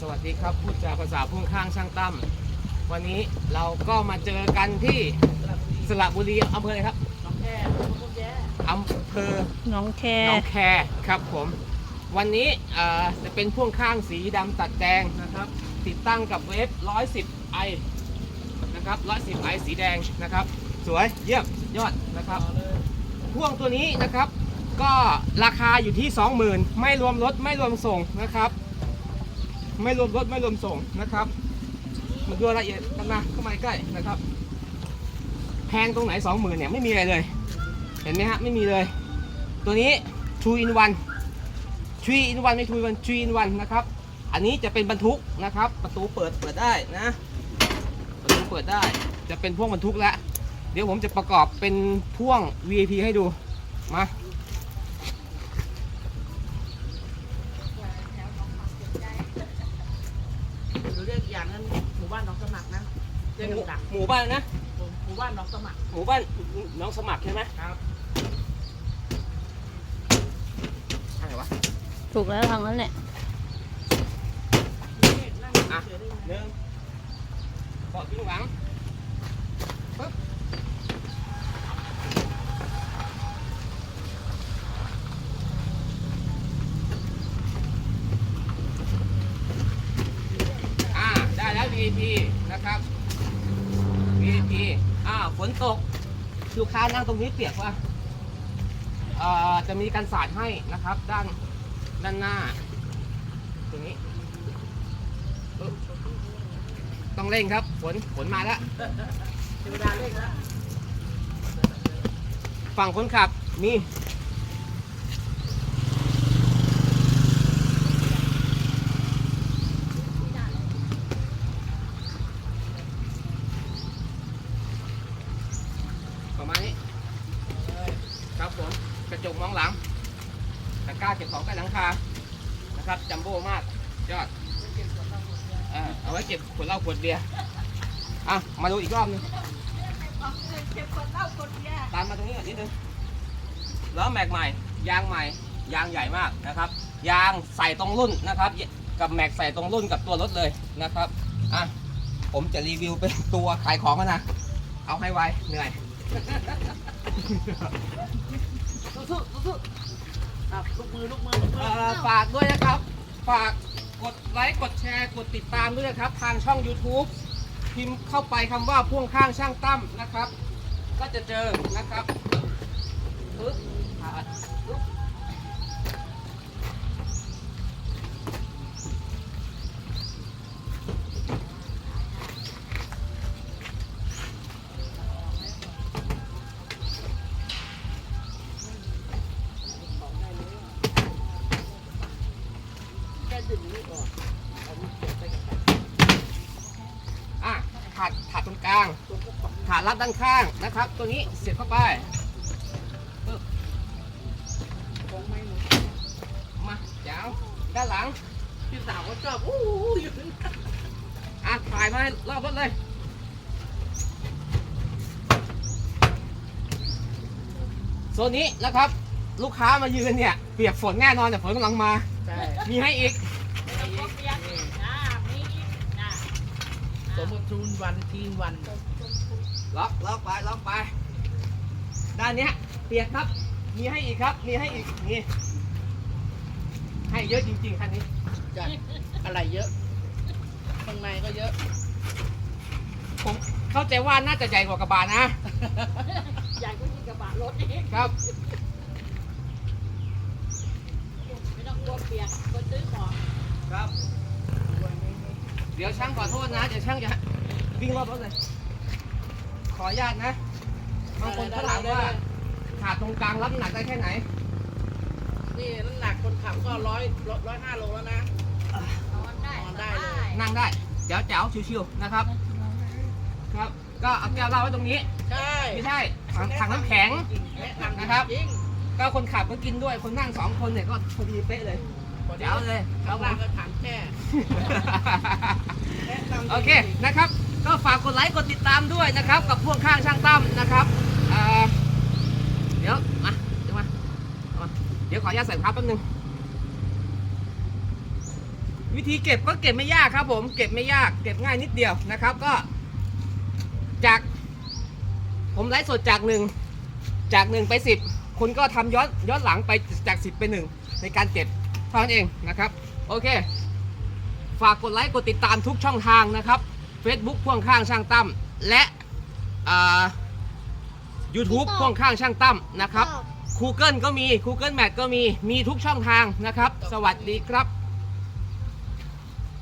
สวัสดีครับพูดจาภาษาพ่วงข้างช่างตั้มวันนี้เราก็มาเจอกันที่สระบุรีอำเภออะไรครับน้องแค่น้องแย่อำเภอน้องแคหนองแคครับผม วันนี้เอ่อจะเป็นพ่วงข้างสีดำตัดแดงนะครับ ติดตั้งกับเวฟ110ไอนะครับ 110ไอสีแดงนะครับ สวยเยี่ยมสุดยอดนะครับต่อเลยพ่วงตัวนี้นะครับ ก็ราคาอยู่ที่ 20,000 ไม่รวมรถไม่รวมส่งนะครับ ไม่รวมรถไม่รวมส่งนะครับมาดูรายละเอียดกันมาเข้ามาใกล้นะครับ แพงตรงไหน20,000เนี่ยไม่มีอะไรเลย เห็นไหมฮะไม่มีเลย ตัวนี้2 in 1 3 in 1ไม่2 in 1 3 in 1นะครับ อันนี้จะเป็นบรรทุกนะครับ ประตูเปิดเปิดได้นะประตูเปิดได้ จะเป็นพ่วงบรรทุกแล้วเดี๋ยวผมจะประกอบเป็นพ่วง VIP ให้ดูมา หรือเรียกอีกอย่างนั้นหมู่บ้านหน้องสมัครนะเรียกกันดักหมู่บ้านนะหมู่บ้านหน้องสมัครหมู่บ้านน้องสมัครใช่ไหมครับอะไรวะถูกแล้วทางนั้นแหละนั่งเฉยๆได้ไงหนึ่งเกาะทิ้งหลังปึ๊บ VIP นะครับ VIP อ่าฝนตกลูกค้านั่งตรงนี้เปียกว่ะเอ่อจะมีกันสาดให้นะครับ ด้านด้านหน้า ตรงนี้ปึ๊บต้องเร่งครับฝนฝนมาแล้วเทวดาเรียกแล้วฝั่งคนขับมี ประมาณนี้ครับผมกระจกมองหลังตะกร้าเก็บของใต้หลังคานะครับจัมโบ้มากยอดเอาไว้เก็บขวดเหล้าขวดเบียร์อะมาดูอีกรอบหนึงเก็บคนเล่าคนแย่ตามมาตรงนี้ก่อนนิดนึงล้อแม็กใหม่ ยางใหม่ ยางใหญ่มากนะครับ ยางใส่ตรงรุ่นนะครับ กับแม็กใส่ตรงรุ่นกับตัวรถเลยนะครับอะผมจะรีวิวเป็นตัวขายของกันนะ เอาให้ไวเหนื่อย สู้ๆสู้ๆอะลูกมือลูกมือลูกมืเอ่ออฝากด้วยนะครับ ฝากกดไลค์กดแชร์กดติดตามด้วยนะครับ ทางช่อง YouTube พิมพ์เข้าไปคำว่าพ่วงข้างช่างตั้มนะครับ ก็จะเจอนะครับปึ๊บอ่า ถาดถาดตรงกลางตัวพวกของถาดรัดด้านข้างนะครับ ตัวนี้เสียบเข้าไปปึ๊บของไม่หมดมาเจ้าด้านหลังพี่สาวก็ชอบอู้หูอยู่นั่นอะถ่ายมาให้รอบรถเลยโซนนี้นะครับ ลูกค้ามายืนเนี่ย เปียกฝนแน่นอนแต่ฝนกำลังมาใช่มีให้อีก มมทูนวันทีนวัน ล็อกล็อกไปล็อกไป ด้านเนี้ยเปียกครับ มีให้อีกครับ มีให้อีกนี่ให้เยอะจริงๆคันนี้จะอะไรเยอะข้างในก็เยอะ ผมเข้าใจว่าน่าจะใหญ่กว่ากระบะนะ ใหญ่กว่าที่กระบะรถเอีกครับ ไม่ต้องกลัวเปียกคนซื้อของครับ เดี๋ยวช่างขอโทษนะ เดี๋ยวช่างจะวิ่งรอบรถเลย ขออนุญาตนะบางคนเขาถามว่าขาดตรงกลางรับน้ำหนักได้แค่ไหน นี่น้ำหนักคนขับก็ร้อยร้อยห้าโลแล้วนะนอนได้นอนได้สเลยบายนั่งได้ เดี๋ยวแจ๋วชิวๆนะครับ ครับ ก็เอาแก้วเหล้าไว้ตรงนี้ ใช่ไม่ใช่ถังถังน้ำแข็งแนะนำนะครับจริงก็คนขับก็กินด้วย คนนั่งสองคนเนี่ยก็พอดีเป๊ะเลย ๆแจ๋วเลยครัข้าบงผล่างม ก็ถังแช่แนะนำจริงๆโอเคนะครับ ก็ฝากกดไลค์กดติดตามด้วยนะครับ กับพ่วงข้างช่างตั้มนะครับเอ่อเดี๋ยวมาเดี๋ยวมาเอามาเดี๋ยวขออนุญาตใส่รองเท้าแป๊บนึงวิธีเก็บก็เก็บไม่ยากครับผม เก็บไม่ยากเก็บง่ายนิดเดียวนะครับ ก็จากผมไลฟ์สดจากหนึ่งจากหนึ่งไปสิบคุณก็ทำย้อนย้อนหลังไปจากสิบไปหนึ่งในการเก็บ เท่านั้นเองนะครับ โอเค ฝากกดไลค์กดติดตามทุกช่องทางนะครับ Facebook พ่วงข้างช่างตั้มและอ่า YouTube พ่วงข้างช่างตั้มนะครับ Google ก็มี Google Map ก็มี มีทุกช่องทางนะครับ สวัสดีครับ